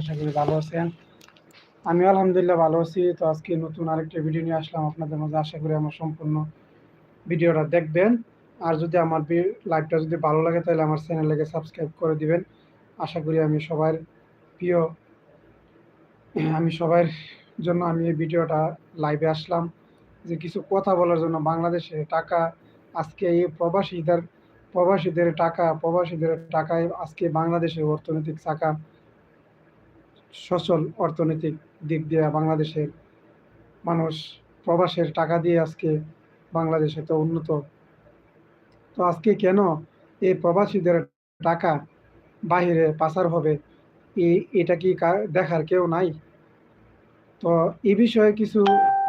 আশা করি ভালো আছেন। আমি আলহামদুলিল্লাহ ভালো আছি। তো আজকে নতুন আরেকটা ভিডিও নিয়ে আসলাম। আপনাদের মাঝে আশা করি আমার সম্পূর্ণ ভিডিওটা দেখবেন। আর যদি আমার লাইভটা যদি ভালো লাগে, তাহলে আমার চ্যানেলকে সাবস্ক্রাইব করে দিবেন। আশা করি আমি সবার প্রিয়, আমি সবার জন্য আমি এই ভিডিওটা লাইভে আসলাম। যে কিছু কথা বলার জন্য বাংলাদেশে টাকা, আজকে এই প্রবাসীদের প্রবাসীদের টাকা, প্রবাসীদের টাকায় আজকে বাংলাদেশের অর্থনৈতিক চাকা সচল অর্থনৈতিক দিক দিয়ে বাংলাদেশের মানুষ প্রবাসের টাকা দিয়ে আজকে বাংলাদেশে তো উন্নত। তো আজকে কেন এই প্রবাসীদের টাকা বাহিরে পাচার হবে? এই এটা কি দেখার কেউ নাই? তো এই বিষয়ে কিছু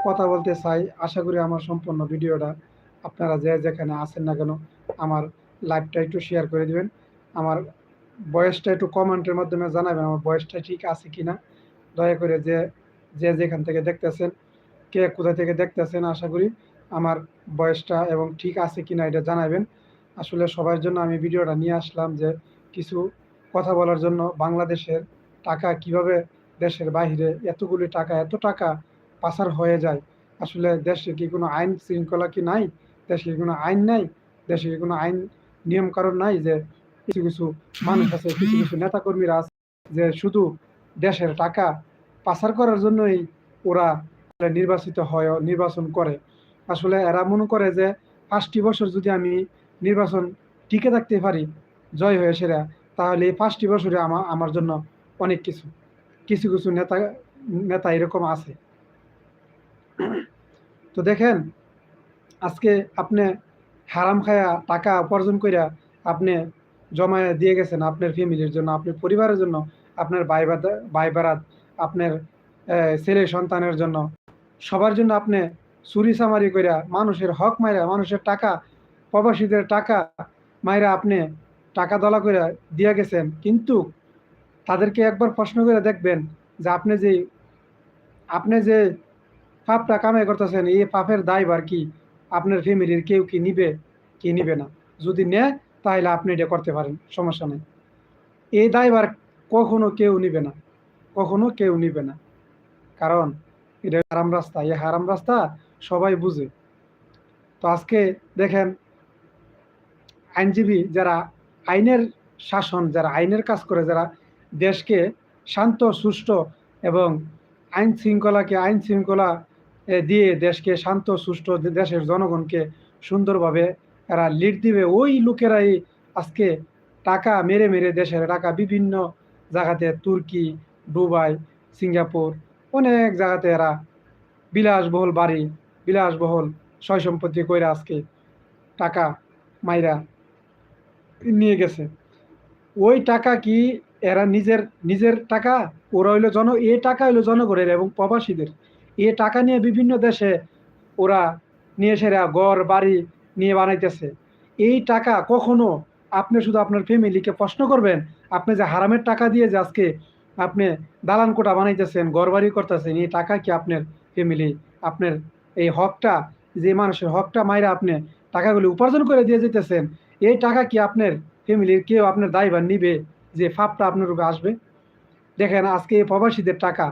কথা বলতে চাই। আশা করি আমার সম্পূর্ণ ভিডিওটা আপনারা যে যেখানে আছেন না কেন আমার লাইভটা একটু শেয়ার করে দিবেন। আমার বয়সটা একটু কমেন্টের মাধ্যমে জানাবেন, আমার বয়সটা ঠিক আছে কি না দয়া করে যে যে যেখান থেকে দেখতেছেন, কে কোথা থেকে দেখতেছেন, আশা করি আমার বয়সটা এবং ঠিক আছে কি না এটা জানাবেন। আসলে সবার জন্য আমি ভিডিওটা নিয়ে আসলাম যে, কিছু কথা বলার জন্য বাংলাদেশের টাকা কীভাবে দেশের বাহিরে এতগুলি টাকা, এত টাকা পাচার হয়ে যায়? আসলে দেশে কি কোনো আইন শৃঙ্খলা কি নাই? দেশে কোনো আইন নাই? দেশে কোনো আইন নিয়ম কারণ নাই যে কিছু কিছু মানুষ আছে, কিছু কিছু নেতাকর্মীরা আছে যে শুধু দেশের টাকা পাচার করার জন্যই ওরা নির্বাচিত হয় নির্বাচন করে। আসলে এরা মনে করে যে পাঁচটি বছর যদি আমি নির্বাচন টিকে থাকতে পারি, জয় হয়ে সেরা, তাহলে এই পাঁচটি বছরে আমার আমার জন্য অনেক কিছু। কিছু কিছু নেতা নেতা এরকম আছে। তো দেখেন, আজকে আপনি হারাম খায়া টাকা উপার্জন করিয়া আপনি জমায় দিয়ে গেছেন আপনার ফ্যামিলির জন্য, আপনার পরিবারের জন্য, আপনার ভাই ভাই বারাত আপনার ছেলে সন্তানের জন্য। সবার জন্য আপনি চুরি চামারি করিয়া মানুষের হক মাইরা, মানুষের টাকা, প্রবাসীদের টাকা মাইরা আপনি টাকা দলা করে দিয়ে গেছেন। কিন্তু তাদেরকে একবার প্রশ্ন করে দেখবেন যে আপনি যে আপনি যে পাপটা কামাই করতেছেন, এই পাপের দায়বার কি? আপনার ফ্যামিলির কেউ কি নিবে কি নিবে না? যদি নেয় তাহলে আপনি এটা করতে পারেন, সমস্যা নেই। এই দায়বার কখনো কেউ নিবে না, কখনো কেউ নিবে না। কারণ এটা হারাম রাস্তা, এই হারাম রাস্তা সবাই বুঝে। তো আজকে দেখেন, আইনজীবী যারা আইনের শাসন, যারা আইনের কাজ করে, যারা দেশকে শান্ত, সুষ্ঠু এবং আইন শৃঙ্খলাকে, আইন শৃঙ্খলা দিয়ে দেশকে শান্ত, সুষ্ঠু দেশের জনগণকে সুন্দরভাবে এরা লিড দিবে। ওই লোকেরাই আজকে টাকা মেরে মেরে দেশের টাকা বিভিন্ন জায়গাতে তুর্কি, দুবাই, সিঙ্গাপুর, অনেক জায়গাতে এরা বিলাসবহুল বাড়ি, বিলাসবহুল সয় সম্পত্তি কইরা আজকে টাকা মাইরা নিয়ে গেছে। ওই টাকা কি এরা নিজের নিজের টাকা? ওরা হইল জন, এ টাকা হইল জনগণের এবং প্রবাসীদের। এ টাকা নিয়ে বিভিন্ন দেশে ওরা নিয়ে সেরা গড় বাড়ি নিয়ে বানাইতেছে। এই টাকা কখনো আপনি শুধু আপনার ফ্যামিলিকে প্রশ্ন করবেন, আপনি যে হারামের টাকা দিয়ে যে আজকে আপনি দালান কোটা বানাইতেছেন ঘর বাড়ি করতেছেন, এই টাকা কি আপনার ফ্যামিলি আপনার এই হকটা, যে মানুষের হকটা মাইরা আপনি টাকাগুলি উপার্জন করে দিয়ে যেতেছেন এই টাকা কি আপনার ফ্যামিলির কেউ আপনার দায়ভার নিবে যে ফাপটা আপনার উপরে আসবে? দেখেন, আজকে এই প্রবাসীদের টাকা,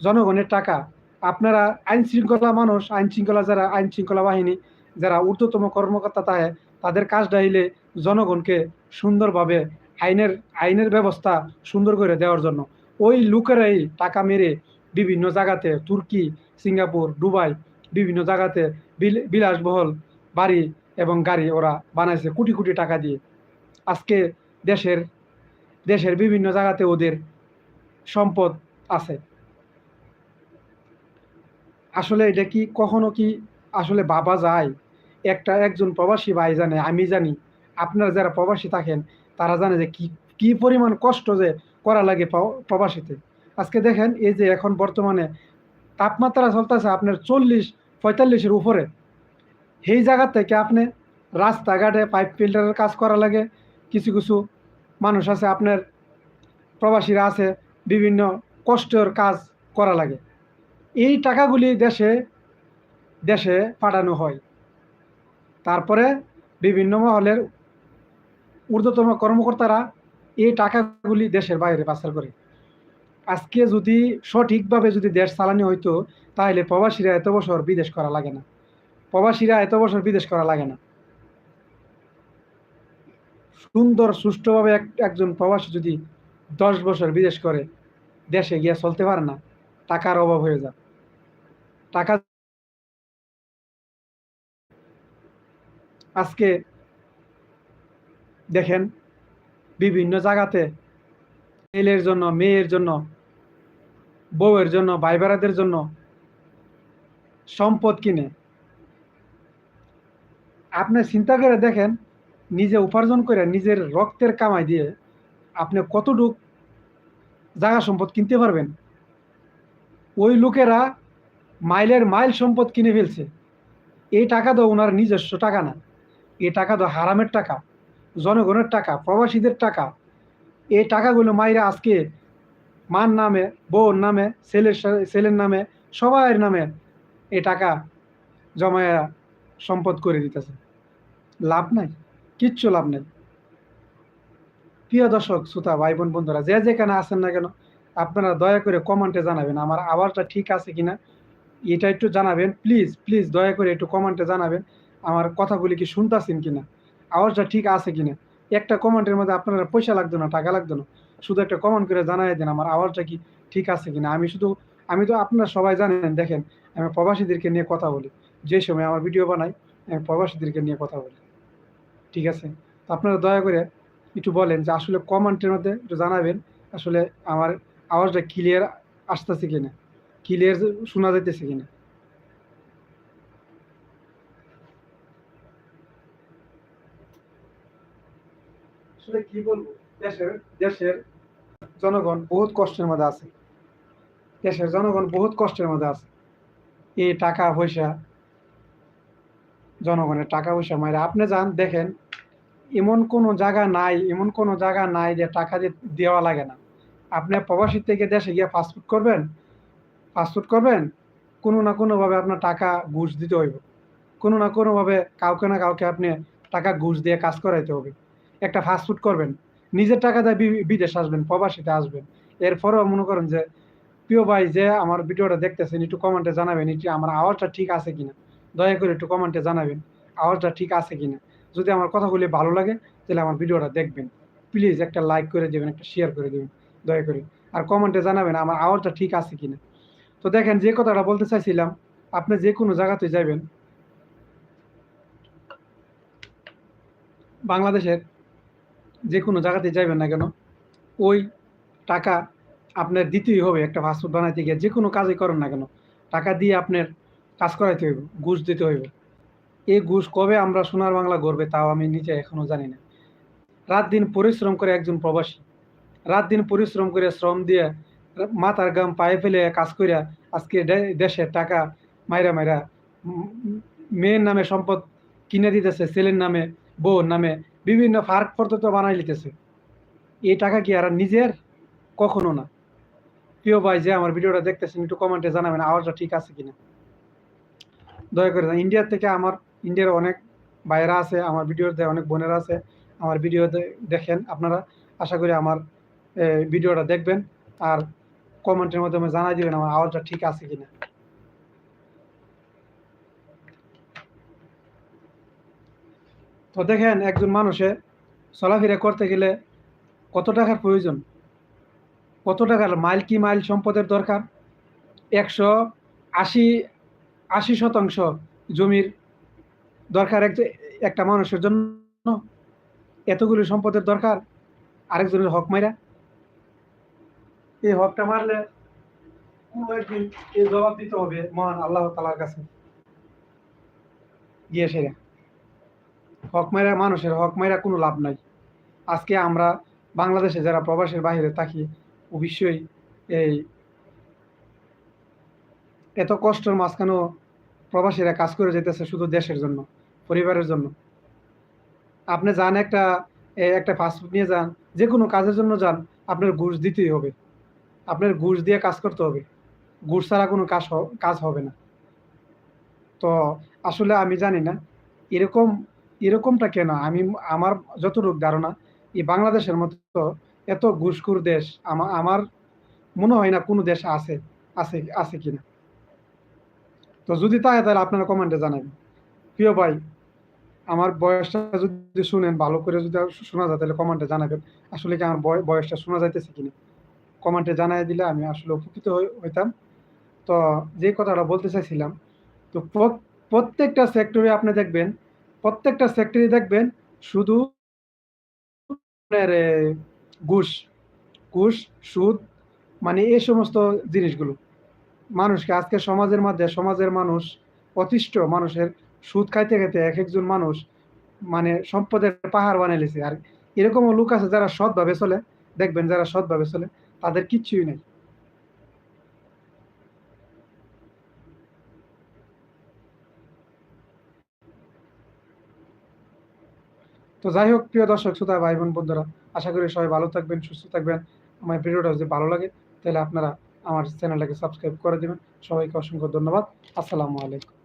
জনগণের টাকা, আপনারা আইন শৃঙ্খলা মানুষ আইন শৃঙ্খলা যারা আইন শৃঙ্খলা বাহিনী যারা ঊর্ধ্বতম কর্মকর্তা তাহে তাদের কাজটা হইলে জনগণকে সুন্দরভাবে আইনের আইনের ব্যবস্থা সুন্দর করে দেওয়ার জন্য। ওই লোকেরাই টাকা মেরে বিভিন্ন জায়গাতে তুর্কি, সিঙ্গাপুর, দুবাই বিভিন্ন জায়গাতে বিল, বিলাসবহল বাড়ি এবং গাড়ি ওরা বানাইছে কোটি কোটি টাকা দিয়ে। আজকে দেশের দেশের বিভিন্ন জায়গাতে ওদের সম্পদ আছে। আসলে এটা কি, কখনো কি আসলে বাবা যায়? একটা একজন প্রবাসী ভাই জানে, আমি জানি, আপনারা যারা প্রবাসী থাকেন, তারা জানে যে কি কি পরিমাণ কষ্ট যে করা লাগে প্রবাসীতে। আজকে দেখেন, এই যে এখন বর্তমানে তাপমাত্রা চলতেছে আপনার চল্লিশ, পঁয়তাল্লিশের উপরে। সেই জায়গা থেকে আপনি রাস্তাঘাটে পাইপ ফিল্টারের কাজ করা লাগে। কিছু কিছু মানুষ আছে, আপনার প্রবাসীরা আছে, বিভিন্ন কষ্টের কাজ করা লাগে। এই টাকাগুলি দেশে দেশে পাঠানো হয়। তারপরে বিভিন্ন মহলের ঊর্ধ্বতম কর্মকর্তারা এই টাকাগুলি দেশের বাইরে পাচার করে। আজকে যদি সঠিকভাবে যদি দেশ চালানি হইতো, তাহলে প্রবাসীরা এত বছর বিদেশ করা লাগে না। প্রবাসীরা এত বছর বিদেশ করা লাগে না। সুন্দর, সুষ্ঠুভাবে এক, একজন প্রবাসী যদি দশ বছর বিদেশ করে, দেশে গিয়ে চলতে পারে না, টাকার অভাব হয়ে যায় টাকা আজকে দেখেন বিভিন্ন জায়গাতে ছেলের জন্য, মেয়ের জন্য, বউয়ের জন্য ভাইবেরাদের জন্য সম্পদ কিনে। আপনি চিন্তা করে দেখেন, নিজে উপার্জন করে নিজের রক্তের কামাই দিয়ে আপনি কতটুক জায়গা সম্পদ কিনতে পারবেন। ওই লোকেরা মাইলের মাইল সম্পদ কিনে ফেলছে। এই টাকা তো ওনার নিজস্ব টাকা না। এই টাকা তো হারামের টাকা, জনগণের টাকা, প্রবাসীদের টাকা। এই টাকাগুলো মাইরা আজকে মার নামে, বউর নামে, ছেলের ছেলের নামে সবার নামে এই টাকা জমায়া সম্পদ করে দিতেছে। লাভ নাই, কিচ্ছু লাভ নেই। প্রিয় দর্শক, শ্রোতা ভাই বোন বন্ধুরা, যে যেখানে আছেন না কেন, আপনারা দয়া করে কমেন্টে জানাবেন, আমার আওয়াজটা ঠিক আছে কিনা, এটা একটু জানাবেন। প্লিজ প্লিজ দয়া করে একটু কমেন্টে জানাবেন। আমার কথাগুলি কি শুনতাছেন কিনা? আওয়াজটা ঠিক আছে কিনা? একটা কমেন্টের মধ্যে আপনারা পয়সা লাগতো না, টাকা লাগতো না? শুধু একটা কমেন্ট করে জানাই দেন, আমার আওয়াজটা কি ঠিক আছে কিনা? আমি শুধু, আমি তো আপনারা সবাই জানেন, দেখেন, আমি প্রবাসীদেরকে নিয়ে কথা বলি। যে সময় আমার ভিডিও বানাই, আমি প্রবাসীদেরকে নিয়ে কথা বলি। ঠিক আছে? তো আপনারা দয়া করে একটু বলেন যে আসলে কমেন্টের মধ্যে একটু জানাবেন, আসলে আমার আওয়াজটা ক্লিয়ার আসতেছে কিনা? ক্লিয়ার শোনা যাইতেছে কিনা? আসলে কি বলব? দেশের দেশের জনগণ বহুত কষ্টের মধ্যে আছে। দেশের জনগণ বহুত কষ্টের মধ্যে আছে। এই টাকা পয়সা, জনগণের টাকা পয়সা মাইরে। আপনি যান, দেখেন, এমন কোনো জায়গা নাই, এমন কোনো জায়গা নাই যে টাকা দেওয়া লাগে না। আপনি প্রবাসী থেকে দেশে গিয়ে পাসপোর্ট করবেন পাসপোর্ট করবেন, কোনো না কোনোভাবে আপনার টাকা ঘুষ দিতে হইব। কোনো না কোনোভাবে কাউকে না কাউকে আপনি টাকা ঘুষ দিয়ে কাজ করাইতে হবে। একটা ফাস্টফুড করবেন, নিজের টাকা দিয়ে বিদেশ আসবেন, প্রবাসীতে আসবেন। এরপরেও মনে করেন যে, প্রিয় ভাই যে আমার ভিডিওটা দেখতেছেন, একটু কমেন্টে জানাবেন, একটু আমার আওয়াজটা ঠিক আছে কিনা। দয়া করে একটু কমেন্টে জানাবেন, আওয়াজটা ঠিক আছে কিনা। যদি আমার কথাগুলি ভালো লাগে, তাহলে আমার ভিডিওটা দেখবেন। প্লিজ একটা লাইক করে দেবেন, একটা শেয়ার করে দেবেন, দয়া করে। আর কমেন্টে জানাবেন, আমার আওয়াজটা ঠিক আছে কিনা। তো দেখেন, যে কথাটা বলতে চাইছিলাম, আপনি যে কোনো জায়গাতে যাবেন বাংলাদেশের যে কোনো জায়গাতে যাবেন না কেন, ওই টাকা আপনার দিতেই হবে একটা পাসপোর্ট বানাইতে গিয়ে, যে কোনো কাজই করেন না কেন। টাকা দিয়ে আপনার কাজ করাইতে হইব, ঘুষ দিতে হইব। এই ঘুষ কবে আমরা সোনার বাংলা গড়বে তাও আমি নিজে এখনও জানি না। রাত দিন পরিশ্রম করে একজন প্রবাসী, রাত দিন পরিশ্রম করে শ্রম দিয়ে মাথার গাম পায়ে ফেলে কাজ করিয়া আজকে দেশের টাকা মাইরা মাইরা মেয়ের নামে সম্পদ কিনে দিতেছে, ছেলের নামে, বউর নামে বিভিন্ন ফার্ক পর্যন্ত বানাই লিতেছে। এই টাকা কি আর নিজের? কখনো না। প্রিয় ভাই যে আমার ভিডিওটা দেখতেছেন, একটু কমেন্টে জানাবেন, আওয়াজটা ঠিক আছে কিনা? দয়া করে জানান। ইন্ডিয়ার থেকে আমার ইন্ডিয়ার অনেক ভাইয়েরা আছে, আমার ভিডিওতে অনেক বোনেরা আছে, আমার ভিডিও দেখেন আপনারা। আশা করি আমার ভিডিওটা দেখবেন, আর কমেন্টের মাধ্যমে জানাই দিবেন আমার আওয়াজটা ঠিক আছে কিনা। তো দেখেন একজন মানুষে চলাফেরা করতে গেলে কত টাকার প্রয়োজন? কত টাকার মাইল কি মাইল সম্পদের দরকার? একশো আশি আশি শতাংশ জমির দরকার এক, একটা মানুষের জন্য? এতগুলো সম্পদের দরকার? আরেকজনের হক মাইরা? এই হকটা মারলে কোনো একদিন এই জবাব দিতে হবে মহান আল্লাহ তালার কাছে। গিয়ে সেরা। হক মাইরা মানুষের হক মাইরা কোনো লাভ নাই। আজকে আমরা বাংলাদেশে যারা প্রবাসের বাইরে থাকি, অবশ্যই এই এত কষ্টের মাঝখানেও প্রবাসীরা কাজ করে যেতেছে শুধু দেশের জন্য, পরিবারের জন্য। আপনি যান একটা একটা ফাস্টফুড নিয়ে যান, যে কোনো কাজের জন্য যান, আপনার ঘুষ দিতেই হবে। আপনার ঘুষ দিয়ে কাজ করতে হবে। ঘুষ ছাড়া কোনো কাজ কাজ হবে না। তো আসলে আমি জানি না, এরকম এরকমটা কেন? আমি, আমার যতটুকু ধারণা, এই বাংলাদেশের মতো এত ঘুষখোর দেশ আমা- আমার মনে হয় না কোনো দেশে আছে আছে আছে কিনা। তো যদি তাই তাহলে আপনারা কমেন্টে জানাবেন। প্রিয় ভাই, আমার বয়সটা যদি শুনেন, ভালো করে যদি শোনা যায় তাহলে কমেন্টে জানাবেন, আসলে কি আমার বয়সটা শোনা যাইতেছে কিনা। কমেন্টে জানাই দিলে আমি আসলে উপকৃত হইতাম। তো যে কথাটা বলতে চাইছিলাম, তো প্রত্যেকটা সেক্টরে আপনি দেখবেন প্রত্যেকটা সেক্টরে দেখবেন শুধু ঘুষ ঘুষ, সুদ মানে এই সমস্ত জিনিসগুলো। মানুষকে আজকে সমাজের মধ্যে, সমাজের মানুষ, অতিষ্ঠ মানুষের সুদ খাইতে খাইতে এক একজন মানুষ মানে সম্পদের পাহাড় বানিয়ে আর এরকমও লোক আছে যারা সৎভাবে চলে, দেখবেন যারা সৎভাবে চলে, তাদের কিচ্ছুই নেই। তো যাই হোক, প্রিয় দর্শক, শ্রোতা, ভাই, বোন, বন্ধুরা, আশা করি সবাই ভালো থাকবেন, সুস্থ থাকবেন। আমার ভিডিওটা যদি ভালো লাগে, তাহলে আপনারা আমার চ্যানেলটাকে সাবস্ক্রাইব করে দেবেন। সবাইকে অসংখ্য ধন্যবাদ। আসসালামু আলাইকুম।